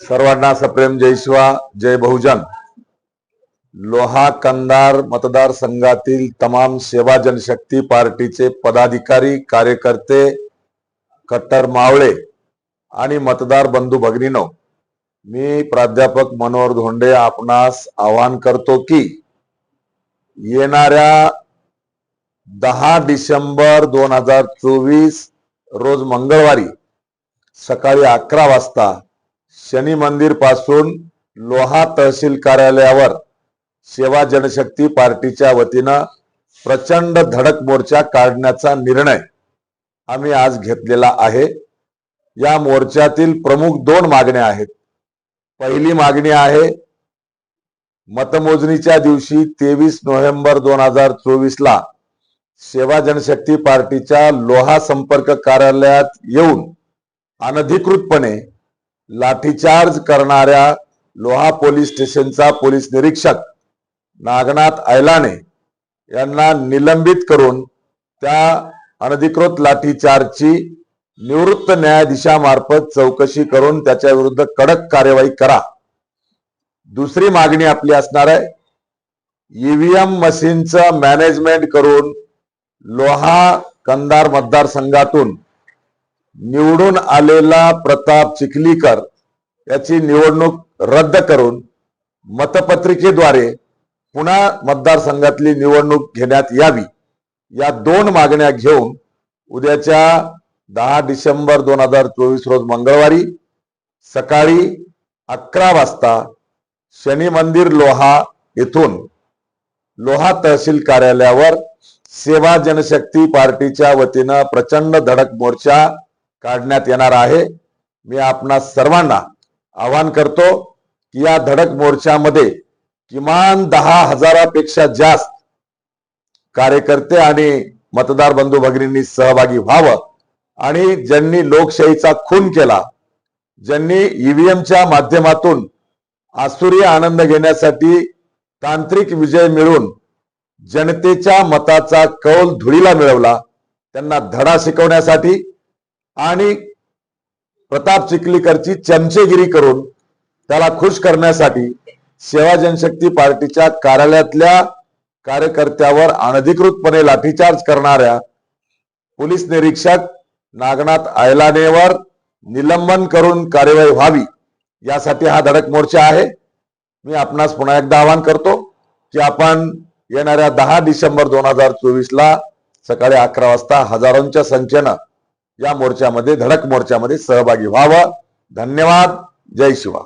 सर्वांना सप्रेम जय शिवा जय बहुजन. लोहा कंदार मतदारसंघातील तमाम सेवा जनशक्ती पार्टीचे पदाधिकारी कार्यकर्ते कट्टर मावळे आणि मतदार बंधू भगिनीनो मी प्राध्यापक मनोहर धोंडे आपणास आवाहन करतो की येणाऱ्या दहा डिसेंबर दोन हजार चोवीस रोज मंगळवारी सकाळी अकरा वाजता शनी मंदिरपासून लोहा तहसील कार्यालयावर सेवा जनशक्ती पार्टीच्या वतीनं प्रचंड धडक मोर्चा काढण्याचा निर्णय आम्ही आज घेतलेला आहे. या मोर्चातील प्रमुख दोन मागण्या आहेत. पहिली मागणी आहे मतमोजणीच्या दिवशी तेवीस नोव्हेंबर दोन हजार चोवीस ला सेवा जनशक्ती पार्टीच्या लोहा संपर्क कार्यालयात येऊन अनधिकृतपणे लाठीचार्ज करणाऱ्या लोहा पोलीस स्टेशनचा पोलीस निरीक्षक नागनाथ ऐलाने यांना निलंबित करून त्या अनधिकृत लाठीचार्जची निवृत्त न्यायाधीशामार्फत चौकशी करून त्याच्या विरुद्ध कडक कार्यवाही करा. दुसरी मागणी आपली असणार आहे. ईव्हीएम मशीनचं मॅनेजमेंट करून लोहा कंदार मतदारसंघातून निवडून आलेला प्रताप चिखलीकर याची निवडणूक रद्द करून मतपत्रिकेद्वारे पुन्हा मतदारसंघातली निवडणूक घेण्यात यावी. या दोन मागण्या घेऊन उद्याच्या दहा डिसेंबर दोन हजार चोवीस रोज मंगळवारी सकाळी अकरा वाजता शनी मंदिर लोहा येथून लोहा तहसील कार्यालयावर सेवा जनशक्ती पार्टीच्या वतीनं प्रचंड धडक मोर्चा काढण्यात येणार आहे. मी आपणा सर्वांना आवाहन करतो की या धडक मोर्चामध्ये किमान दहा हजारापेक्षा जास्त कार्यकर्ते आणि मतदार बंधू भगिनींनी सहभागी व्हावं. आणि ज्यांनी लोकशाहीचा खून केला ज्यांनी ईव्हीएमच्या माध्यमातून आसुरी आनंद घेण्यासाठी तांत्रिक विजय मिळवून जनतेच्या मताचा कौल धुळीला मिळवला त्यांना धडा शिकवण्यासाठी आणि प्रताप चिखलीकरची चमचेगिरी करून त्याला खुश करण्यासाठी सेवा जनशक्ती पार्टीच्या कार्यालयातल्या कार्यकर्त्यावर अनधिकृतपणे लाठीचार्ज करणाऱ्या पोलीस निरीक्षक नागनाथ आयलानेवर निलंबन करून कार्यवाही व्हावी यासाठी हा धडक मोर्चा आहे. मी आपणास पुन्हा एकदा आवाहन करतो की आपण येणाऱ्या दहा डिसेंबर दोन हजार चोवीसला सकाळी अकरा वाजता हजारोंच्या संख्येनं या मोर्चामध्ये धडक मोर्चामध्ये सहभागी व्हावं. धन्यवाद. जय शिवा.